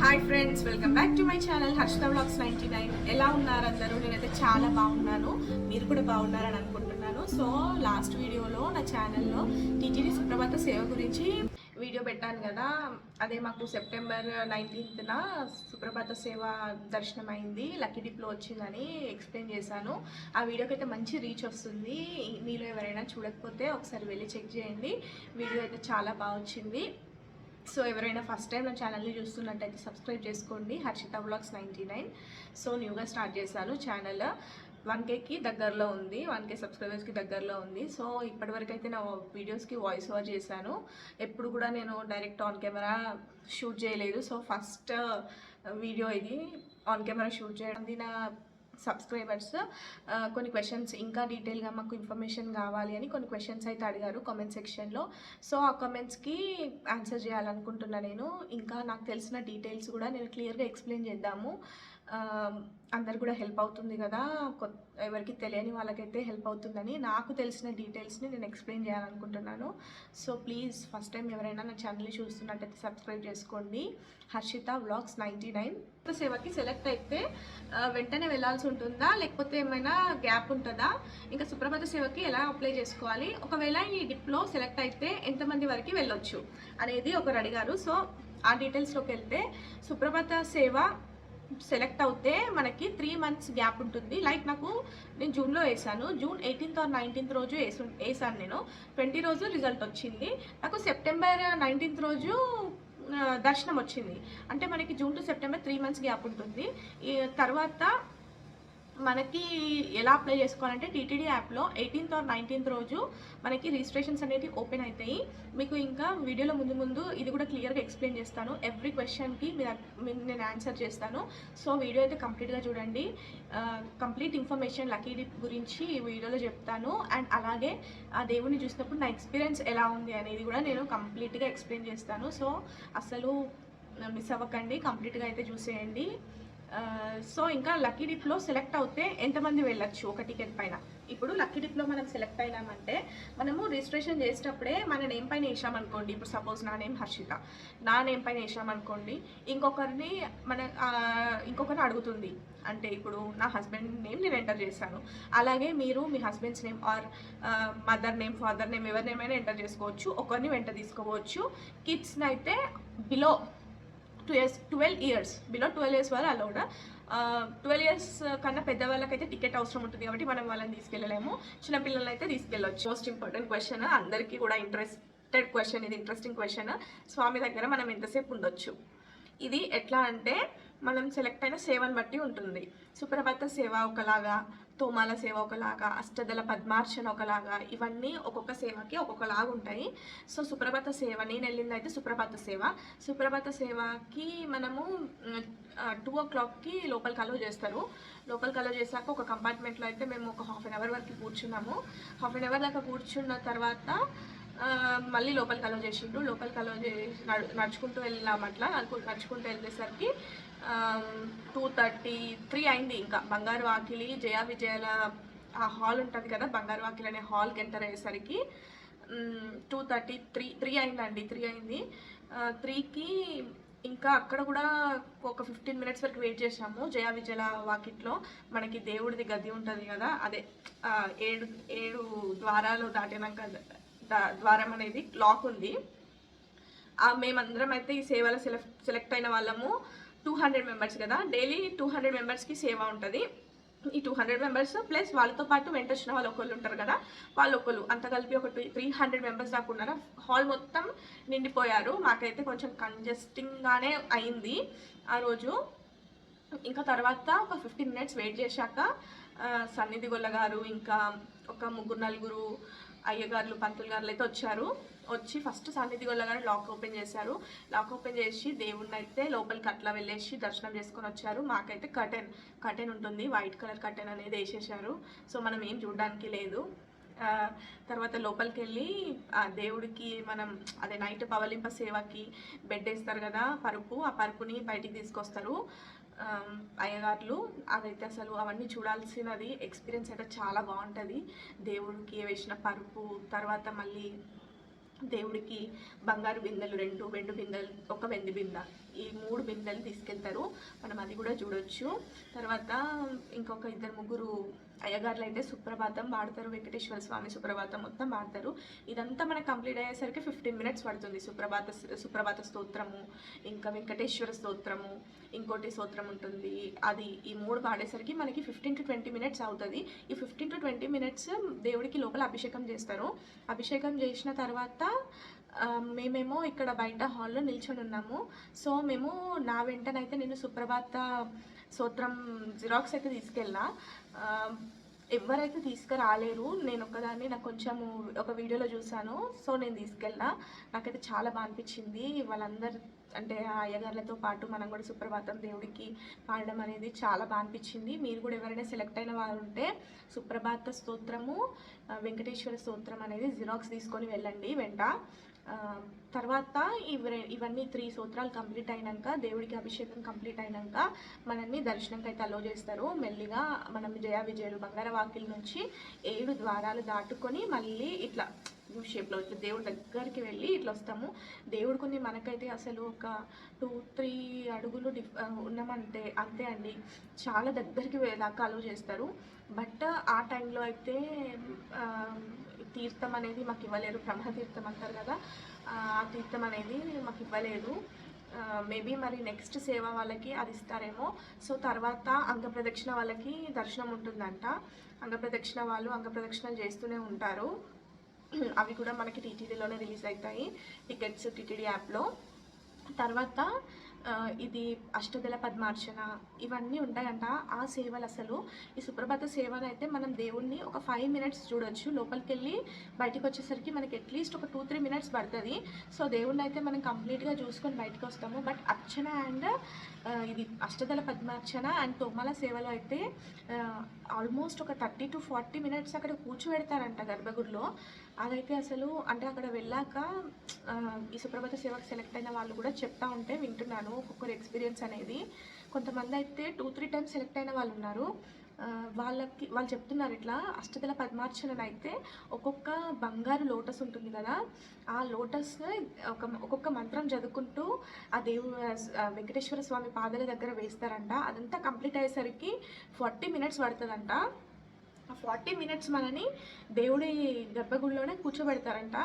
Hi friends welcome back to my channel Harshitha blogs ninety nine ఎలా ఉన్నారు అందరూ? నేనైతే చాలా బాగున్నాను. మీరు కూడా బాగున్నారని అనుకుంటున్నాను. సో లాస్ట్ వీడియోలో నా ఛానల్లో టీటీడీ సుప్రభాత సేవ గురించి వీడియో పెట్టాను కదా. అదే మాకు సెప్టెంబర్ నైన్టీన్త్న సుప్రభాత సేవ దర్శనం అయింది లక్కీ డిప్లో వచ్చిందని ఎక్స్ప్లెయిన్ చేశాను. ఆ వీడియోకి అయితే మంచి రీచ్ వస్తుంది. మీలో ఎవరైనా చూడకపోతే ఒకసారి వెళ్ళి చెక్ చేయండి. వీడియో అయితే చాలా బాగా వచ్చింది. సో ఎవరైనా ఫస్ట్ టైం నా ఛానల్ని చూస్తున్నట్టయితే సబ్స్క్రైబ్ చేసుకోండి. Harshitha blogs ninety nine so న్యూగా స్టార్ట్ చేశాను ఛానల్ వన్ కేకి దగ్గరలో ఉంది. వన్ కే సబ్స్క్రైబర్స్కి దగ్గరలో ఉంది. సో ఇప్పటివరకు అయితే నా వీడియోస్కి వాయిస్ ఓవర్ చేశాను. ఎప్పుడు కూడా నేను డైరెక్ట్ ఆన్ కెమెరా షూట్ చేయలేదు. సో ఫస్ట్ వీడియో uh, ఇది. ఆన్ కెమెరా షూట్ చేయడం. ఇది నా సబ్స్క్రైబర్స్ కొన్ని క్వశ్చన్స్ ఇంకా డీటెయిల్గా మాకు ఇన్ఫర్మేషన్ కావాలి అని కొన్ని క్వశ్చన్స్ అయితే అడిగారు కామెంట్ సెక్షన్లో సో ఆ కామెంట్స్కి ఆన్సర్ చేయాలనుకుంటున్నా నేను. ఇంకా నాకు తెలిసిన డీటెయిల్స్ కూడా నేను క్లియర్గా ఎక్స్ప్లెయిన్ చేద్దాము. అందరు కూడా హెల్ప్ అవుతుంది కదా. కొత్త ఎవరికి తెలియని వాళ్ళకైతే హెల్ప్ అవుతుందని నాకు తెలిసిన డీటెయిల్స్ని నేను ఎక్స్ప్లెయిన్ చేయాలనుకుంటున్నాను. సో ప్లీజ్ ఫస్ట్ టైం ఎవరైనా నా ఛానల్ని చూస్తున్నట్టయితే సబ్స్క్రైబ్ చేసుకోండి. హర్షిత వ్లాగ్స్ నైంటీ నైన్ సేవకి సెలెక్ట్ అయితే వెంటనే వెళ్ళాల్సి ఉంటుందా? లేకపోతే ఏమైనా గ్యాప్ ఉంటుందా? ఇంకా సుప్రభాత సేవకి ఎలా అప్లై చేసుకోవాలి? ఒకవేళ ఈ డిప్లో సెలెక్ట్ అయితే ఎంతమంది వరకు వెళ్ళొచ్చు? అనేది ఒకరు అడిగారు. సో ఆ డీటెయిల్స్లోకి వెళ్తే సుప్రభాత సేవ సెలెక్ట్ అవుతే మనకి త్రీ మంత్స్ గ్యాప్ ఉంటుంది. లైక్ నాకు నేను జూన్లో వేసాను. జూన్ ఎయిటీన్త్ ఆర్ నైన్టీన్త్ రోజు వేసు వేసాను నేను. ట్వంటీ రోజు రిజల్ట్ వచ్చింది. నాకు సెప్టెంబర్ నైన్టీన్త్ రోజు దర్శనం వచ్చింది. అంటే మనకి June to September three months gap ఉంటుంది. ఈ తర్వాత మనకి ఎలా అప్లై చేసుకోవాలంటే టీటీడీ యాప్లో ఎయిటీన్త్ ఆర్ నైన్టీన్త్ రోజు మనకి రిజిస్ట్రేషన్స్ అనేవి ఓపెన్ అవుతాయి మీకు ఇంకా వీడియోలో ముందు ముందు ఇది కూడా క్లియర్గా ఎక్స్ప్లెయిన్ చేస్తాను. ఎవ్రీ క్వశ్చన్కి నేను ఆన్సర్ చేస్తాను. సో వీడియో అయితే కంప్లీట్గా చూడండి. కంప్లీట్ ఇన్ఫర్మేషన్ లక్కీ డిప్ గురించి ఈ వీడియోలో చెప్తాను. అండ్ అలాగే ఆ దేవుని చూసినప్పుడు నా ఎక్స్పీరియన్స్ ఎలా ఉంది అనేది కూడా నేను కంప్లీట్గా ఎక్స్ప్లెయిన్ చేస్తాను. సో అసలు మిస్ అవ్వకండి. కంప్లీట్గా అయితే చూసేయండి. సో ఇంకా లక్కీ డిప్లో సెలెక్ట్ అవుతే ఎంతమంది వెళ్ళొచ్చు ఒక టికెట్ పైన? ఇప్పుడు లక్కీ డిప్లో మనం సెలెక్ట్ అయినామంటే మనము రిజిస్ట్రేషన్ చేసేటప్పుడే మన నేమ్ పైన వేసామనుకోండి ఇప్పుడు సపోజ్ నా నేమ్ హర్షిత నా నేమ్ పైన వేసామనుకోండి ఇంకొకరిని మన ఇంకొకరిని అడుగుతుంది. అంటే ఇప్పుడు నా హస్బెండ్ నేమ్ నేను ఎంటర్ చేశాను. అలాగే మీరు మీ husband's name or mother name father name ఎవరి నేమ్ అయినా ఎంటర్ చేసుకోవచ్చు. ఒకరిని వెంట తీసుకోవచ్చు. కిడ్స్ని అయితే below years twelve years below twelve years వాళ్ళు అలౌడ్ ట్వెల్వ్ ఇయర్స్ కన్నా పెద్దవాళ్ళకైతే టికెట్ అవసరం ఉంటుంది కాబట్టి మనం వాళ్ళని తీసుకెళ్ళలేము. చిన్నపిల్లలని అయితే తీసుకెళ్ళవచ్చు మోస్ట్ ఇంపార్టెంట్ క్వశ్చన్ అందరికీ కూడా ఇంట్రెస్టెడ్ క్వశ్చన్ ఇది ఇంట్రెస్టింగ్ క్వశ్చన్ స్వామి దగ్గర మనం ఎంతసేపు ఉండొచ్చు? ఇది ఎట్లా అంటే మనం సెలెక్ట్ అయిన సేవను బట్టి ఉంటుంది. సుప్రభాత సేవ ఒకలాగా తోమాల సేవ ఒకలాగా అష్టదల పద్మార్చన ఒకలాగా ఇవన్నీ ఒక్కొక్క సేవకి ఒక్కొక్కలాగా ఉంటాయి. సో సుప్రభాత సేవ నేను వెళ్ళింది అయితే సుప్రభాత సేవ. సుప్రభాత సేవకి మనము టూ ఓ క్లాక్కి లోపలికి అలో చేస్తారు. లోపలికి అలో చేశాక ఒక కంపార్ట్మెంట్లో అయితే మేము ఒక హాఫ్ అన్ అవర్ వరకు కూర్చున్నాము. హాఫ్ అన్ అవర్ దాకా కూర్చున్న తర్వాత మళ్ళీ లోపలికి అలో చేసిండ్రు. లోపలికి అలో చేసి నడుచుకుంటూ వెళ్ళాం అట్లా. నడుచుకుంటూ వెళ్ళేసరికి టూ థర్టీ త్రీ అయింది ఇంకా. బంగారు వాకిలి జయ విజయాల ఆ హాల్ ఉంటుంది కదా బంగారు వాకిలి అనే హాల్కి ఎంటర్ అయ్యేసరికి టూ థర్టీ త్రీ త్రీ అయిందండి త్రీ అయింది. త్రీకి ఇంకా అక్కడ కూడా ఒక ఫిఫ్టీన్ మినిట్స్ వరకు వెయిట్ చేసాము జయ విజయల వాకిట్లో. మనకి దేవుడిది గది ఉంటుంది కదా అదే ఏడు ఏడు ద్వారాలు దాటినాక ద్వారం అనేది లాక్ ఉంది. మేమందరం అయితే ఈ సేవలో సెలెక్ట్ సెలెక్ట్ అయిన వాళ్ళము. టూ హండ్రెడ్ మెంబర్స్ కదా. డైలీ టూ హండ్రెడ్ మెంబర్స్కి సేవ ఉంటుంది. ఈ టూ హండ్రెడ్ మెంబర్స్ ప్లస్ వాళ్ళతో పాటు వెంట వచ్చిన వాళ్ళు ఒకళ్ళు ఉంటారు కదా. వాళ్ళు ఒకళ్ళు అంత కలిపి ఒక త్రీ హండ్రెడ్ మెంబర్స్ దాకా ఉన్నారు? హాల్ మొత్తం నిండిపోయారు. మాకైతే కొంచెం కంజెస్టింగ్గానే అయింది ఆ రోజు. ఇంకా తర్వాత ఒక ఫిఫ్టీన్ మినిట్స్ వెయిట్ చేశాక సన్నిధి గొల్ల గారు ఇంకా ఒక ముగ్గురు నలుగురు అయ్యగారులు పంతులు గారులు అయితే వచ్చారు. వచ్చి ఫస్ట్ సన్నిధి గొల్ల గారు లాక్ ఓపెన్ చేశారు. లాక్ ఓపెన్ చేసి దేవుడిని అయితే లోపలికి అట్లా వెళ్ళేసి దర్శనం చేసుకొని వచ్చారు. మాకైతే కటెన్ కటెన్ ఉంటుంది. వైట్ కలర్ కటెన్ అనేది వేసేసారు సో మనం ఏం చూడడానికి లేదు. తర్వాత లోపలికి వెళ్ళి ఆ దేవుడికి మనం అదే నైట్ పవలింప సేవకి బెడ్ వేస్తారు కదా పరుపు. ఆ పరుపుని బయటికి తీసుకొస్తారు. అయ్యగారులు అదైతే అసలు అవన్నీ చూడాల్సినది ఎక్స్పీరియన్స్ అయితే చాలా బాగుంటుంది. దేవుడికి వేసిన పరుపు తర్వాత మళ్ళీ దేవుడికి బంగారు బిందెలు రెండు వెండు బిందెలు ఒక వెండి బిందె. ఈ మూడు బిందెలు తీసుకెళ్తారు. మనం అది కూడా చూడొచ్చు. తర్వాత ఇంకొక ఇద్దరు ముగ్గురు అయ్యగారులు అయితే సుప్రభాతం పాడతారు వెంకటేశ్వర స్వామి సుప్రభాతం మొత్తం పాడతారు ఇదంతా మనకు కంప్లీట్ అయ్యేసరికి ఫిఫ్టీన్ మినిట్స్ పడుతుంది. సుప్రభాత సుప్రభాత స్తోత్రము ఇంకా వెంకటేశ్వర స్తోత్రము ఇంకోటి స్తోత్రం ఉంటుంది. అది ఈ మూడు పాడేసరికి మనకి ఫిఫ్టీన్ టు ట్వంటీ మినిట్స్ అవుతుంది. ఈ ఫిఫ్టీన్ టు ట్వంటీ మినిట్స్ దేవుడికి లోపల అభిషేకం చేస్తారు. అభిషేకం చేసిన తర్వాత మేమేమో ఇక్కడ బయట హాల్లో నిల్చొని ఉన్నాము. సో మేము నా వెంటనైతే నేను సుప్రభాత సూత్రం జిరాక్స్ అయితే తీసుకెళ్ళా. ఎవరైతే తీసుకురాలేరు నేను ఒక్కదాన్ని నాకు కొంచెము ఒక వీడియోలో చూశాను. సో నేను తీసుకెళ్ళా. నాకైతే చాలా బాగా అనిపించింది. వాళ్ళందరు అంటే అయ్యగారులతో పాటు మనం కూడా సుప్రభాతం దేవుడికి పాడడం అనేది చాలా బాగా అనిపించింది. మీరు కూడా ఎవరైనా సెలెక్ట్ అయిన వారు ఉంటే సుప్రభాత స్తోత్రము వెంకటేశ్వర స్తోత్రం అనేది జిరాక్స్ తీసుకొని వెళ్ళండి వెంట. తర్వాత ఇవి ఇవన్నీ త్రీ సూత్రాలు కంప్లీట్ అయినాక దేవుడికి అభిషేకం కంప్లీట్ అయినాక మనల్ని దర్శనంకి అయితే అలో చేస్తారు. మెల్లిగా మనం జయ విజయలు బంగారవాకిల్ నుంచి ఏడు ద్వారాలు దాటుకొని మళ్ళీ ఇట్లా యూ షేప్లో ఇట్లా దేవుడి దగ్గరికి వెళ్ళి ఇట్లా వస్తాము. దేవుడు కొన్ని మనకైతే అసలు ఒక టూ త్రీ అడుగులు డిఫ్ ఉన్నామంటే అంతే అండి. చాలా దగ్గరికి వెళ్ళాక అలో చేస్తారు. బట్ ఆ టైంలో అయితే తీర్థం అనేది మాకు ఇవ్వలేరు. బ్రహ్మ తీర్థం అంటారు కదా ఆ తీర్థం అనేది మాకు ఇవ్వలేదు. మేబీ మరి నెక్స్ట్ సేవ వాళ్ళకి అది ఇస్తారేమో. సో తర్వాత అంగప్రదక్షిణ వాళ్ళకి దర్శనం ఉంటుందంట. అంగప్రదక్షిణ వాళ్ళు అంగప్రదక్షిణ చేస్తూనే ఉంటారు. అవి కూడా మనకి టీటీడీలోనే రిలీజ్ అవుతాయి టికెట్స్ టీటీడీ యాప్లో తర్వాత ఇది అష్టదళ పద్మార్చన ఇవన్నీ ఉంటాయంట ఆ సేవలు అసలు. ఈ సుప్రభాత సేవలు అయితే మనం దేవుణ్ణి ఒక ఫైవ్ మినిట్స్ చూడొచ్చు. లోపలికి వెళ్ళి బయటకు వచ్చేసరికి మనకి అట్లీస్ట్ ఒక టూ త్రీ మినిట్స్ పడుతుంది. సో దేవుణ్ణి అయితే మనం కంప్లీట్గా చూసుకొని బయటకు వస్తాము బట్ అర్చన అండ్ ఇది అష్టదళ పద్మార్చన అండ్ తొమ్మల సేవలో అయితే ఆల్మోస్ట్ ఒక థర్టీ టు ఫార్టీ మినిట్స్ అక్కడ కూర్చోబెడతారంట గర్భగుడిలో. అదైతే అసలు అంటే అక్కడ వెళ్ళాక ఈ సుప్రభాత సేవకు సెలెక్ట్ అయిన వాళ్ళు కూడా చెప్తా ఉంటే వింటున్నాను ఒక్కొక్కరు ఎక్స్పీరియన్స్ అనేది. కొంతమంది అయితే టూ త్రీ టైమ్స్ సెలెక్ట్ అయిన వాళ్ళు ఉన్నారు. వాళ్ళకి వాళ్ళు చెప్తున్నారు ఇట్లా అష్టదల పద్మార్చన అయితే ఒక్కొక్క బంగారు లోటస్ ఉంటుంది కదా ఆ లోటస్ ఒక ఒక్కొక్క మంత్రం చదువుకుంటూ ఆ దేవు వెంకటేశ్వర స్వామి పాదాల దగ్గర వేస్తారంట. అదంతా కంప్లీట్ అయ్యేసరికి ఫార్టీ మినిట్స్ పడుతుందంట. ఫార్టీ మినిట్స్ మనని దేవుడి గర్భగుడిలోనే కూర్చోబెడతారంట.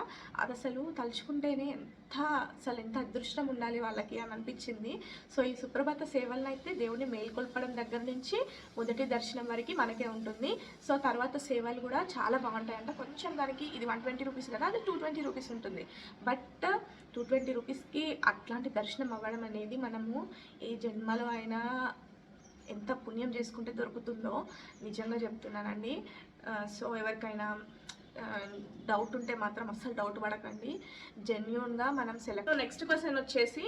అది అసలు తలుచుకుంటేనే ఎంత అసలు ఎంత అదృష్టం ఉండాలి వాళ్ళకి అని అనిపించింది. సో ఈ సుప్రభాత సేవలను అయితే దేవుడిని మేల్కొల్పడం దగ్గర నుంచి మొదటి దర్శనం వరకు మనకే ఉంటుంది. సో తర్వాత సేవలు కూడా చాలా బాగుంటాయంట. కొంచెం దానికి ఇది వన్ ట్వంటీ రూపీస్ కదా అది టూ ట్వంటీ రూపీస్ ఉంటుంది. బట్ టూ ట్వంటీ రూపీస్కి అట్లాంటి దర్శనం అవ్వడం అనేది మనము ఏ జన్మలో అయినా ఎంత పుణ్యం చేసుకుంటే దొరుకుతుందో నిజంగా చెప్తున్నానండి. సో ఎవరికైనా డౌట్ ఉంటే మాత్రం అస్సలు డౌట్ పడకండి. జెన్యున్గా మనం సెలెక్ట్ నెక్స్ట్ క్వశ్చన్ వచ్చేసి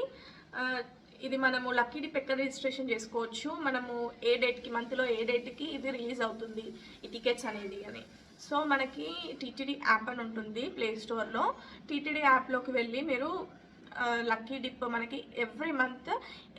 ఇది మనము లక్కీడి పెక్క రిజిస్ట్రేషన్ చేసుకోవచ్చు. మనము ఏ డేట్కి మంత్లో ఏ డేట్కి ఇది రిలీజ్ అవుతుంది ఈ టికెట్స్ అనేది అని. సో మనకి టీటీడీ యాప్ అని ఉంటుంది ప్లే స్టోర్లో టీటీడీ యాప్లోకి వెళ్ళి మీరు లక్కీ డిప్ మనకి every month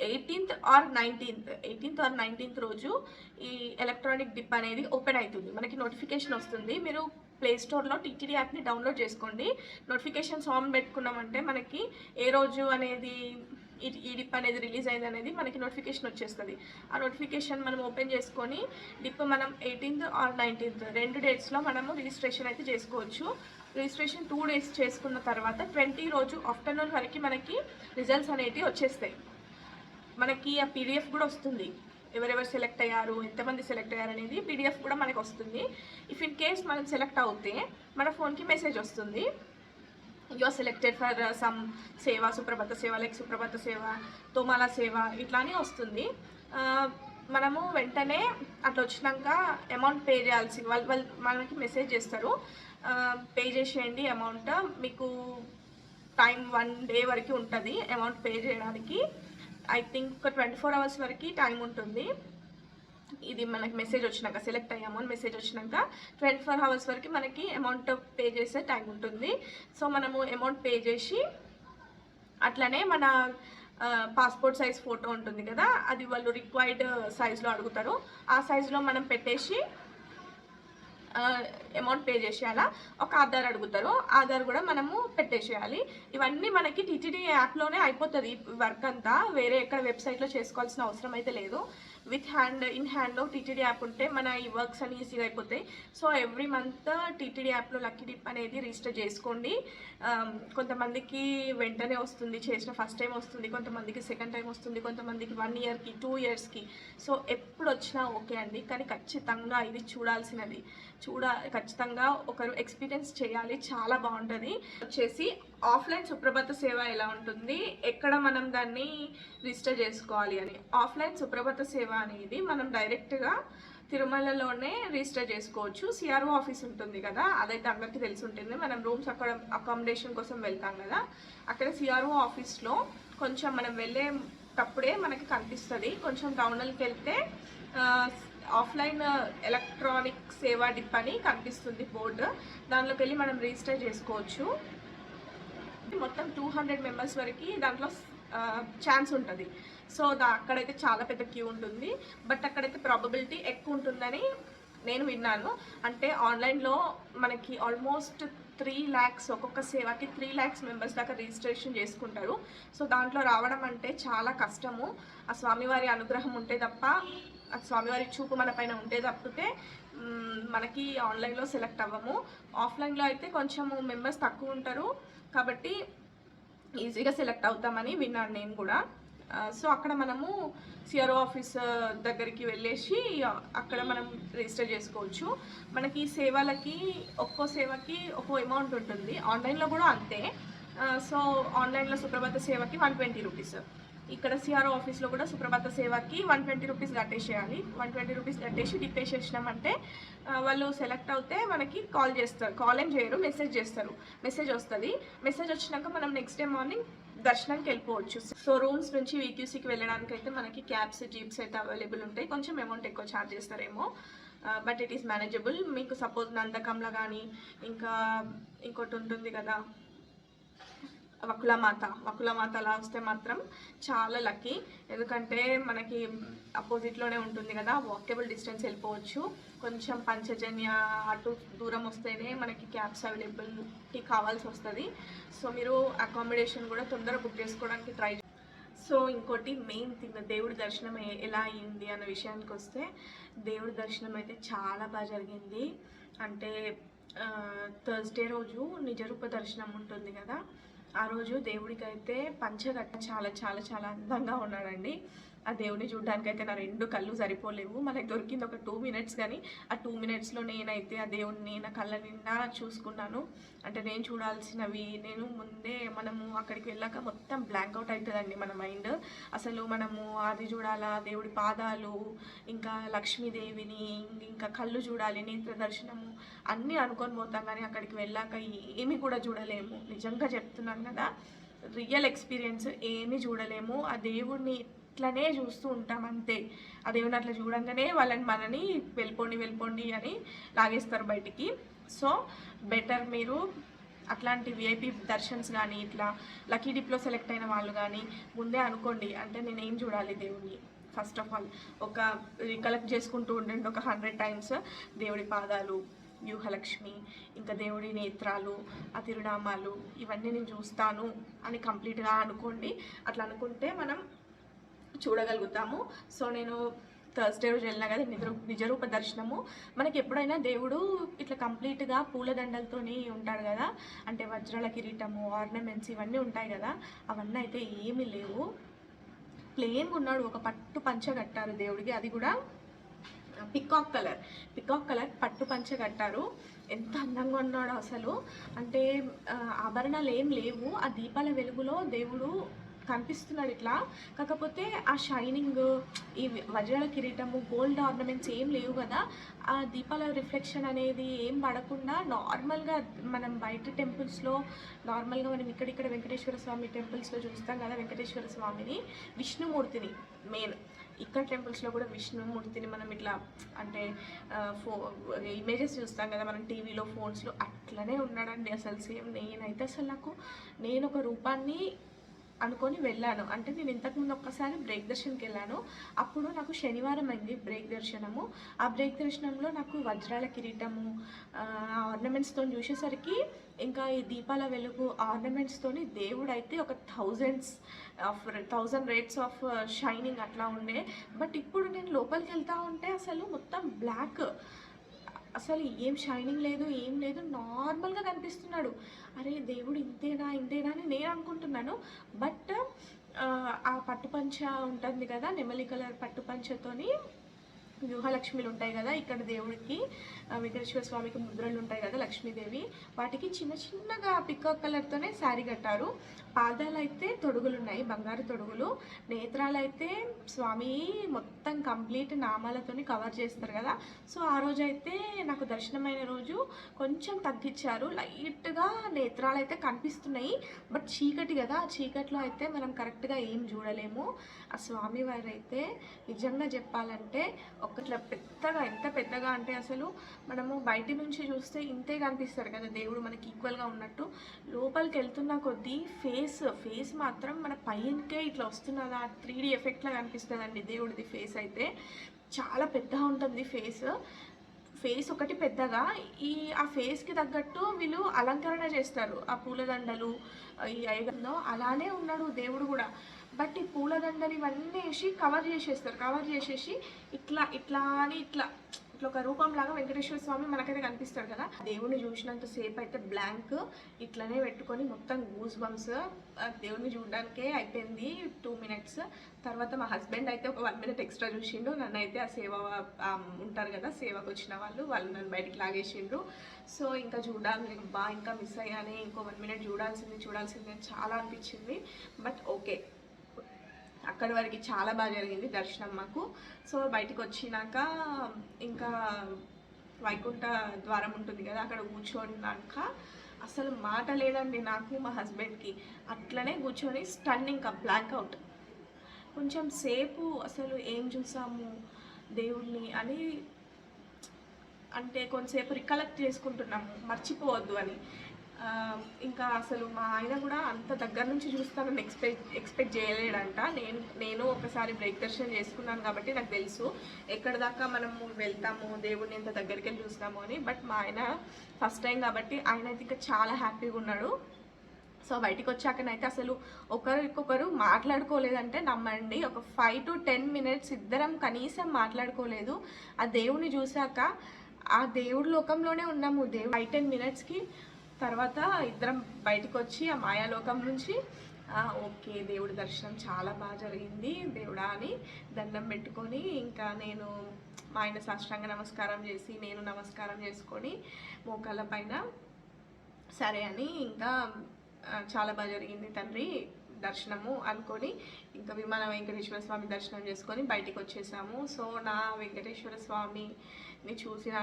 eighteenth or nineteenth eighteenth or nineteenth రోజు ఈ ఎలక్ట్రానిక్ డిప్ అనేది ఓపెన్ అవుతుంది. మనకి నోటిఫికేషన్ వస్తుంది. మీరు ప్లే స్టోర్లో టీటీడీ యాప్ని డౌన్లోడ్ చేసుకోండి. నోటిఫికేషన్స్ ఆన్ పెట్టుకున్నామంటే మనకి ఏ రోజు అనేది ఈ- ఈ డిప్ అనేది రిలీజ్ అయింది అనేది మనకి నోటిఫికేషన్ వచ్చేస్తుంది. ఆ నోటిఫికేషన్ మనం ఓపెన్ చేసుకొని డిప్ మనం ఎయిటీన్త్ ఆర్ నైన్టీన్త్ రెండు డేట్స్లో మనము రిజిస్ట్రేషన్ అయితే చేసుకోవచ్చు. రిజిస్ట్రేషన్ టూ డేస్ చేసుకున్న తర్వాత ట్వంటీ రోజు ఆఫ్టర్నూన్ వరకు మనకి రిజల్ట్స్ అనేటివి వచ్చేస్తాయి. మనకి ఆ పీడిఎఫ్ కూడా వస్తుంది. ఎవరెవరు సెలెక్ట్ అయ్యారు ఎంతమంది సెలెక్ట్ అయ్యారు అనేది పీడిఎఫ్ కూడా మనకు వస్తుంది. ఇఫ్ ఇన్ కేస్ మనం సెలెక్ట్ అవుతే మన ఫోన్కి మెసేజ్ వస్తుంది. You are selected for some సేవ సుప్రభాత సేవ లైక్ సుప్రభాత సేవ తోమాల సేవ ఇట్లా అని వస్తుంది. మనము వెంటనే అట్లా వచ్చినాక అమౌంట్ పే చేయాల్సి వాళ్ళు వాళ్ళు మనకి మెసేజ్ చేస్తారు. పే చేసేయండి అమౌంట్ మీకు టైం వన్ డే వరకు ఉంటుంది అమౌంట్ పే చేయడానికి. ఐ థింక్ ఒక ట్వంటీ ఫోర్ అవర్స్ వరకు టైం ఉంటుంది. ఇది మనకి మెసేజ్ వచ్చినాక సెలెక్ట్ అయ్యాము అని మెసేజ్ వచ్చినాక ట్వంటీ ఫోర్ అవర్స్ వరకు మనకి అమౌంట్ పే చేసే టైం ఉంటుంది. సో మనము అమౌంట్ పే చేసి అట్లనే మన పాస్పోర్ట్ సైజ్ ఫోటో ఉంటుంది కదా అది వాళ్ళు రిక్వైర్డ్ సైజులో అడుగుతారు. ఆ సైజులో మనం పెట్టేసి అమౌంట్ పే చేసేయాలా? ఒక ఆధార్ అడుగుతారు. ఆధార్ కూడా మనము పెట్టేసేయాలి. ఇవన్నీ మనకి టీటీడీ యాప్లోనే అయిపోతుంది వర్క్ అంతా. వేరే ఎక్కడ వెబ్సైట్లో చేసుకోవాల్సిన అవసరం అయితే లేదు. విత్ హ్యాండ్ ఇన్ హ్యాండ్లో టీటీడీ యాప్ ఉంటే మన ఈ వర్క్స్ అన్ని ఈజీగా అయిపోతాయి. సో ఎవ్రీ మంత్ టీటీడీ యాప్లో లక్కీ డిప్ అనేది రిజిస్టర్ చేసుకోండి. కొంతమందికి వెంటనే వస్తుంది చేసిన ఫస్ట్ టైం వస్తుంది కొంతమందికి సెకండ్ టైం వస్తుంది కొంతమందికి వన్ ఇయర్కి టూ ఇయర్స్కి సో ఎప్పుడు వచ్చినా ఓకే అండి. కానీ ఖచ్చితంగా ఇది చూడాల్సినది. చూడ ఖచ్చితంగా ఒకరు ఎక్స్పీరియన్స్ చేయాలి. చాలా బాగుంటుంది. వచ్చేసి ఆఫ్లైన్ సుప్రభాత సేవ ఎలా ఉంటుంది? ఎక్కడ మనం దాన్ని రిజిస్టర్ చేసుకోవాలి అని. ఆఫ్లైన్ సుప్రభాత సేవ అనేది మనం డైరెక్ట్గా తిరుమలలోనే రిజిస్టర్ చేసుకోవచ్చు. సిఆర్ఓ ఆఫీస్ ఉంటుంది కదా అదైతే అందరికీ తెలిసి ఉంటుంది. మనం రూమ్స్ అక్కడ అకామిడేషన్ కోసం వెళ్తాం కదా అక్కడ సిఆర్ఓ ఆఫీస్లో కొంచెం మనం వెళ్ళేటప్పుడే మనకి కనిపిస్తుంది. కొంచెం టౌన్లోకి వెళ్తే ఆఫ్లైన్ ఎలక్ట్రానిక్ సేవా డిప్ అని కనిపిస్తుంది బోర్డు. దానిలోకి వెళ్ళి మనం రిజిస్టర్ చేసుకోవచ్చు. మొత్తం టూ హండ్రెడ్ మెంబర్స్ వరకు దాంట్లో ఛాన్స్ ఉంటుంది. సో దా అక్కడైతే చాలా పెద్ద క్యూ ఉంటుంది. బట్ అక్కడైతే ప్రాబబిలిటీ ఎక్కువ ఉంటుందని నేను విన్నాను. అంటే ఆన్లైన్లో మనకి ఆల్మోస్ట్ త్రీ ల్యాక్స్ ఒక్కొక్క సేవకి త్రీ ల్యాక్స్ మెంబర్స్ దాకా రిజిస్ట్రేషన్ చేసుకుంటారు. సో దాంట్లో రావడం అంటే చాలా కష్టము. ఆ స్వామివారి అనుగ్రహం ఉంటే తప్ప స్వామివారి చూపు మన పైన ఉంటే తప్పితే మనకి ఆన్లైన్లో సెలెక్ట్ అవ్వము. ఆఫ్లైన్లో అయితే కొంచెము మెంబర్స్ తక్కువ ఉంటారు. కాబట్టి ఈజీగా సెలెక్ట్ అవుతామని విన్నాను నేను కూడా. సో అక్కడ మనము సిఆర్ఓ ఆఫీస్ దగ్గరికి వెళ్ళేసి అక్కడ మనం రిజిస్టర్ చేసుకోవచ్చు. మనకి సేవలకి ఒక్కో సేవకి ఒక్కో అమౌంట్ ఉంటుంది. ఆన్లైన్లో కూడా అంతే. సో ఆన్లైన్లో సుప్రభాత సేవకి వన్ ట్వంటీ రూపీస్. ఇక్కడ సిఆర్ఓ ఆఫీస్లో కూడా సుప్రభాత సేవకి వన్ ట్వంటీ రూపీస్ కట్టేసేయాలి వన్ ట్వంటీ రూపీస్ కట్టేసి డిపే చేసినామంటే వాళ్ళు సెలెక్ట్ అవుతే మనకి కాల్ చేస్తారు కాల్ ఏం చేయరు మెసేజ్ చేస్తారు. మెసేజ్ వస్తుంది. మెసేజ్ వచ్చినాక మనం నెక్స్ట్ డే మార్నింగ్ దర్శనానికి వెళ్ళిపోవచ్చు. సో రూమ్స్ నుంచి వీక్యూసీకి వెళ్ళడానికి అయితే మనకి క్యాబ్స్ జీప్స్ అయితే అవైలబుల్ ఉంటాయి. కొంచెం అమౌంట్ ఎక్కువ ఛార్జ్ చేస్తారేమో. బట్ ఇట్ ఈస్ మేనేజబుల్ మీకు సపోజ్ నందకంలో కానీ ఇంకా ఇంకోటి ఉంటుంది కదా వకులమాత వకులమాత అలా వస్తే మాత్రం చాలా లక్కీ. ఎందుకంటే మనకి అపోజిట్లోనే ఉంటుంది కదా వాకబుల్ డిస్టెన్స్ వెళ్ళిపోవచ్చు. కొంచెం పంచజన్య అటు దూరం వస్తేనే మనకి క్యాబ్స్ అవైలబిలిటీ కావాల్సి వస్తుంది. సో మీరు అకామిడేషన్ కూడా తొందరగా బుక్ చేసుకోవడానికి ట్రై సో ఇంకోటి మెయిన్ థింగ్ దేవుడి దర్శనం ఎలా అయింది అన్న విషయానికి వస్తే దేవుడి దర్శనం అయితే చాలా బాగా జరిగింది. అంటే థర్స్డే రోజు నిజరూప దర్శనం ఉంటుంది కదా ఆ రోజు దేవుడికైతే పంచగట్ట చాలా చాలా చాలా అందంగా ఉన్నాడండి. ఆ దేవుడిని చూడడానికి అయితే నా రెండు కళ్ళు సరిపోలేవు. మనకి దొరికింది ఒక టూ మినిట్స్ కానీ ఆ టూ మినిట్స్లో నేనైతే ఆ దేవుడిని నా కళ్ళ నిండా చూసుకున్నాను. అంటే నేను చూడాల్సినవి నేను ముందే మనము అక్కడికి వెళ్ళాక మొత్తం బ్లాంక్అవుట్ అవుతుందండి మన మైండ్ అసలు మనము అది చూడాలా దేవుడి పాదాలు ఇంకా లక్ష్మీదేవిని ఇంకా కళ్ళు చూడాలి నేత్ర దర్శనము అన్నీ అనుకొని పోతాం కానీ అక్కడికి వెళ్ళాక ఏమీ కూడా చూడలేము. నిజంగా చెప్తున్నాను కదా రియల్ ఎక్స్పీరియన్స్ ఏమీ చూడలేము. ఆ దేవుడిని అట్లనే చూస్తూ ఉంటాం అంతే. ఆ అట్లా చూడంగానే వాళ్ళని మనని వెళ్ళిపోండి వెళ్ళిపోండి అని లాగేస్తారు బయటికి. సో బెటర్ మీరు అట్లాంటి విఐపి దర్శన్స్ కానీ ఇట్లా లక్కీ డిప్లో సెలెక్ట్ అయిన వాళ్ళు కానీ ముందే అనుకోండి. అంటే నేనేం చూడాలి దేవుణ్ణి? ఫస్ట్ ఆఫ్ ఆల్ ఒక రికలెక్ట్ చేసుకుంటూ ఉండండి. ఒక హండ్రెడ్ టైమ్స్ దేవుడి పాదాలు వ్యూహలక్ష్మి ఇంకా దేవుడి నేత్రాలు అతిరునామాలు ఇవన్నీ నేను చూస్తాను అని కంప్లీట్గా అనుకోండి. అట్లా అనుకుంటే మనం చూడగలుగుతాము. సో నేను థర్స్డే రోజు వెళ్ళినా కదా నిద్ర నిజరూప దర్శనము. మనకి ఎప్పుడైనా దేవుడు ఇట్లా కంప్లీట్గా పూలదండలతోని ఉంటాడు కదా అంటే వజ్రాల కిరీటము ఆర్నమెంట్స్ ఇవన్నీ ఉంటాయి కదా అవన్నీ అయితే ఏమీ లేవు. ప్లెయిన్గా ఉన్నాడు ఒక పట్టు పంచ కట్టారు దేవుడికి అది కూడా పికాక్ కలర్ పికాక్ కలర్ పట్టు పంచ కట్టారు. ఎంత అందంగా ఉన్నాడో అసలు. అంటే ఆభరణాలు ఏం లేవు. ఆ దీపాల వెలుగులో దేవుడు కనిపిస్తున్నాడు ఇట్లా. కాకపోతే ఆ షైనింగ్ ఈ వజ్రాల కిరీటము గోల్డ్ ఆర్నమెంట్స్ ఏం లేవు కదా. ఆ దీపాల రిఫ్లెక్షన్ అనేది ఏం పడకుండా నార్మల్గా మనం బయట టెంపుల్స్లో నార్మల్గా మనం ఇక్కడిక్కడ వెంకటేశ్వర స్వామి టెంపుల్స్లో చూస్తాం కదా వెంకటేశ్వర స్వామిని విష్ణుమూర్తిని మెయిన్. ఇక్కడ టెంపుల్స్లో కూడా విష్ణుమూర్తిని మనం ఇట్లా అంటే ఫో ఇమేజెస్ చూస్తాం కదా మనం టీవీలో ఫోన్స్లో అట్లనే ఉన్నాడండి అసలు సేమ్ నేనైతే అసలు నాకు నేను ఒక రూపాన్ని అనుకొని వెళ్ళాను. అంటే నేను ఇంతకుముందు ఒక్కసారి బ్రేక్ దర్శనంకి వెళ్ళాను. అప్పుడు నాకు శనివారం అయింది బ్రేక్ దర్శనము. ఆ బ్రేక్ దర్శనంలో నాకు వజ్రాల కిరీటము ఆర్నమెంట్స్తో చూసేసరికి ఇంకా ఈ దీపాల వెలుగు ఆర్నమెంట్స్తోని దేవుడు అయితే ఒక thousands of thousand rates of shining అట్లా ఉండే. బట్ ఇప్పుడు నేను లోపలికి వెళ్తా ఉంటే అసలు మొత్తం బ్లాక్. అసలు ఏం షైనింగ్ లేదు ఏం లేదు నార్మల్గా కనిపిస్తున్నాడు. అరే దేవుడు ఇంతేనా ఇంతేనా అని నేను అనుకుంటున్నాను. బట్ ఆ పట్టుపంచ ఉంటుంది కదా నెమలి కలర్ పట్టుపంచతోని వ్యూహలక్ష్మిలు ఉంటాయి కదా ఇక్కడ దేవుడికి వెంకటేశ్వర స్వామికి ముద్రలు ఉంటాయి కదా లక్ష్మీదేవి. వాటికి చిన్న చిన్నగా పికాక్ కలర్తోనే శారీ కట్టారు. పాదాలు అయితే తొడుగులు ఉన్నాయి బంగారు తొడుగులు. నేత్రాలు అయితే స్వామి మొత్తం కంప్లీట్ నామాలతోని కవర్ చేస్తారు కదా. సో ఆ రోజు అయితే నాకు దర్శనమైన రోజు కొంచెం తగ్గించారు. లైట్గా నేత్రాలు అయితే కనిపిస్తున్నాయి. బట్ చీకటి కదా. ఆ చీకట్లో అయితే మనం కరెక్ట్గా ఏం చూడలేము. ఆ స్వామి వారు అయితే నిజంగా చెప్పాలంటే ఒకట్లా పెద్దగా ఎంత పెద్దగా అంటే అసలు మనము బయట నుంచి చూస్తే ఇంతే కనిపిస్తారు కదా. దేవుడు మనకి ఈక్వల్గా ఉన్నట్టు. లోపలికి వెళ్తున్న కొద్దీ ఫేస్ ఫేస్ ఫేస్ మాత్రం మన పైనకే ఇట్లా వస్తున్నదా? త్రీ డీ ఎఫెక్ట్లా కనిపిస్తుందండి దేవుడిది ఫేస్ అయితే. చాలా పెద్దగా ఉంటుంది ఫేస్. ఫేస్ ఒకటి పెద్దగా. ఈ ఆ ఫేస్కి తగ్గట్టు వీళ్ళు అలంకరణ చేస్తారు. ఆ పూలదండలు ఈ ఐగంలో అలానే ఉన్నాడు దేవుడు కూడా. బట్ ఈ పూలదండలు ఇవన్నీ వేసి కవర్ చేసేస్తారు. కవర్ చేసేసి ఇట్లా ఇట్లా అని ఇట్లా ఇట్లా ఒక రూపం లాగా వెంకటేశ్వర స్వామి మనకైతే కనిపిస్తాడు కదా. దేవుడిని చూసినంత సేపు అయితే బ్లాంక్ ఇట్లనే పెట్టుకొని మొత్తం గూస్ బంప్స్ దేవుణ్ణి చూడడానికే అయిపోయింది టూ మినిట్స్ తర్వాత మా హస్బెండ్ అయితే ఒక వన్ మినిట్ ఎక్స్ట్రా చూసిండు. నన్ను అయితే ఆ సేవ ఉంటారు కదా సేవకు వచ్చిన వాళ్ళు వాళ్ళు నన్ను బయటికి లాగేసిండ్రు. సో ఇంకా చూడాలి బా ఇంకా మిస్ అయ్యానే ఇంకో వన్ మినిట్ చూడాల్సింది చూడాల్సింది చాలా అనిపించింది. బట్ ఓకే అక్కడి వరకు చాలా బాగా జరిగింది దర్శనం మాకు. సో బయటికి వచ్చినాక ఇంకా వైకుంఠ ద్వారం ఉంటుంది కదా అక్కడ కూర్చోన్నాక అసలు మాట లేదండి నాకు మా హస్బెండ్కి. అట్లనే కూర్చొని స్టన్ ఇంకా అవుట్ కొంచెం సేపు అసలు ఏం చూసాము దేవుణ్ణి అని అంటే కొంతసేపు రికలెక్ట్ చేసుకుంటున్నాము. మర్చిపోవద్దు అని. ఇంకా అసలు మా ఆయన కూడా అంత దగ్గర నుంచి చూస్తానని ఎక్స్పెక్ట్ ఎక్స్పెక్ట్ చేయలేడంట. నేను నేను ఒకసారి బ్రేక్ దర్శనం చేసుకున్నాను కాబట్టి నాకు తెలుసు. ఎక్కడ దాకా మనము వెళ్తాము దేవుడిని ఎంత దగ్గరికి వెళ్ళి చూస్తాము అని. బట్ మా ఆయన ఫస్ట్ టైం కాబట్టి ఆయన అయితే ఇంకా చాలా హ్యాపీగా ఉన్నాడు. సో బయటికి వచ్చాకనైతే అసలు ఒకరికొకరు మాట్లాడుకోలేదంటే నమ్మండి. ఒక ఫైవ్ టు టెన్ మినిట్స్ ఇద్దరం కనీసం మాట్లాడుకోలేదు. ఆ దేవుని చూశాక ఆ దేవుడి లోకంలోనే ఉన్నాము. దేవుడు ఫైవ్ టెన్ మినిట్స్కి తర్వాత ఇద్దరం బయటకు వచ్చి ఆ మాయాలోకం నుంచి ఓకే దేవుడి దర్శనం చాలా బాగా జరిగింది దేవుడా అని దండం పెట్టుకొని ఇంకా నేను మా ఆయన సాష్టాంగ నమస్కారం చేసి నేను నమస్కారం చేసుకొని మోకాళ్ళ పైన సరే అని ఇంకా చాలా బాగా జరిగింది తండ్రి దర్శనము అనుకొని ఇంకా విమాన వెంకటేశ్వర స్వామి దర్శనం చేసుకొని బయటికి వచ్చేసాము సో నా వెంకటేశ్వర స్వామిని చూసిన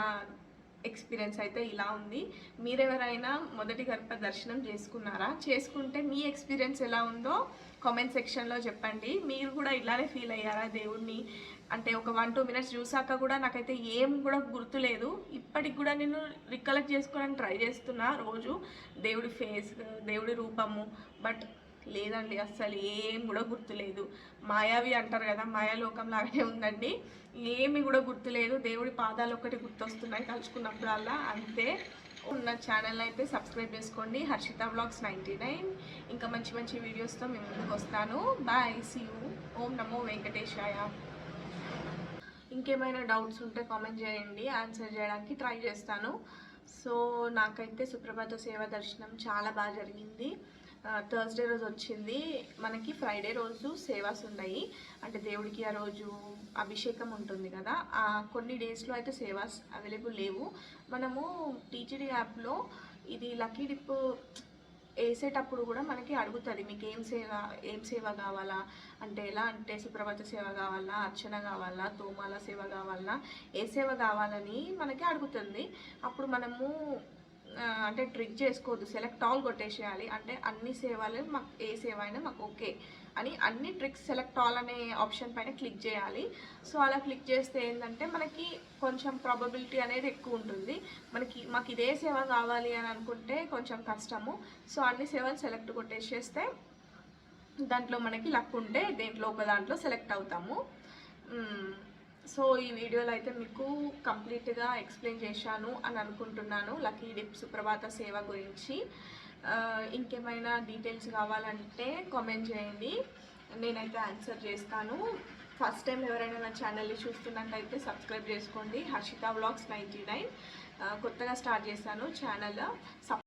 ఎక్స్పీరియన్స్ అయితే ఇలా ఉంది. మీరెవరైనా మొదటి గర్భ దర్శనం చేసుకున్నారా? చేసుకుంటే మీ ఎక్స్పీరియన్స్ ఎలా ఉందో కామెంట్ సెక్షన్లో చెప్పండి. మీరు కూడా ఇలానే ఫీల్ అయ్యారా దేవుణ్ణి? అంటే ఒక వన్ టూ మినిట్స్ చూసాక కూడా నాకైతే ఏం కూడా గుర్తులేదు. ఇప్పటికి కూడా నేను రికలెక్ట్ చేసుకోవడానికి ట్రై చేస్తున్నా రోజు దేవుడి ఫేస్ దేవుడి రూపము. బట్ లేదండి అస్సలు ఏం కూడా గుర్తులేదు. మాయావి అంటారు కదా మాయాలోకం లాగానే ఉందండి. ఏమి కూడా గుర్తులేదు. దేవుడి పాదాలు ఒకటి గుర్తొస్తున్నాయి తలుచుకున్నప్పుడల్లా. అంతే. ఉన్న ఛానల్ అయితే సబ్స్క్రైబ్ చేసుకోండి. హర్షిత బ్లాగ్స్ నైంటీ నైన్ ఇంకా మంచి మంచి వీడియోస్తో మేము ముందుకు వస్తాను. బాయ్ సీ యూ ఓం నమో వెంకటేశాయ. ఇంకేమైనా డౌట్స్ ఉంటే కామెంట్ చేయండి. ఆన్సర్ చేయడానికి ట్రై చేస్తాను. సో నాకైతే సుప్రభాత సేవ దర్శనం చాలా బాగా జరిగింది. థర్స్డే రోజు వచ్చింది. మనకి ఫ్రైడే రోజు సేవాస్ ఉన్నాయి అంటే దేవుడికి ఆ రోజు అభిషేకం ఉంటుంది కదా. ఆ కొన్ని డేస్లో అయితే సేవాస్ అవైలబుల్ లేవు. మనము టీచీడీ యాప్లో ఇది లక్కీ డిప్ వేసేటప్పుడు కూడా మనకి అడుగుతుంది. మీకు ఏం సేవ ఏం సేవ కావాలా? అంటే ఎలా అంటే సుప్రభాత సేవ కావాలా? అర్చన కావాలా? తోమాల సేవ కావాలా? ఏ సేవ కావాలని మనకి అడుగుతుంది. అప్పుడు మనము అంటే ట్రిక్ చేసుకోవద్దు. సెలెక్ట్ ఆల్ కొట్టేసేయాలి. అంటే అన్ని సేవలు మాకు ఏ సేవ అయినా మాకు ఓకే అని అన్ని ట్రిక్స్ సెలెక్ట్ ఆల్ అనే ఆప్షన్ పైన క్లిక్ చేయాలి. సో అలా క్లిక్ చేస్తే ఏంటంటే మనకి కొంచెం ప్రాబబిలిటీ అనేది ఎక్కువ ఉంటుంది. మనకి మాకు ఇదే సేవ కావాలి అని అనుకుంటే కొంచెం కష్టము. సో అన్ని సేవలు సెలెక్ట్ కొట్టేసేస్తే దాంట్లో మనకి లక్ ఉంటే దేంట్లో ఒక దాంట్లో సెలెక్ట్ అవుతాము. సో ఈ వీడియోలో అయితే మీకు కంప్లీట్గా ఎక్స్ప్లెయిన్ చేశాను అని అనుకుంటున్నాను. లక్కీ డిప్ సుప్రభాత సేవ గురించి. ఇంకేమైనా డీటెయిల్స్ కావాలంటే కామెంట్ చేయండి. నేనైతే ఆన్సర్ చేస్తాను. ఫస్ట్ టైం ఎవరైనా నా ఛానల్ని చూస్తున్నట్టయితే సబ్స్క్రైబ్ చేసుకోండి. Harshita vlogs ninety nine. కొత్తగా స్టార్ట్ చేశాను ఛానల్.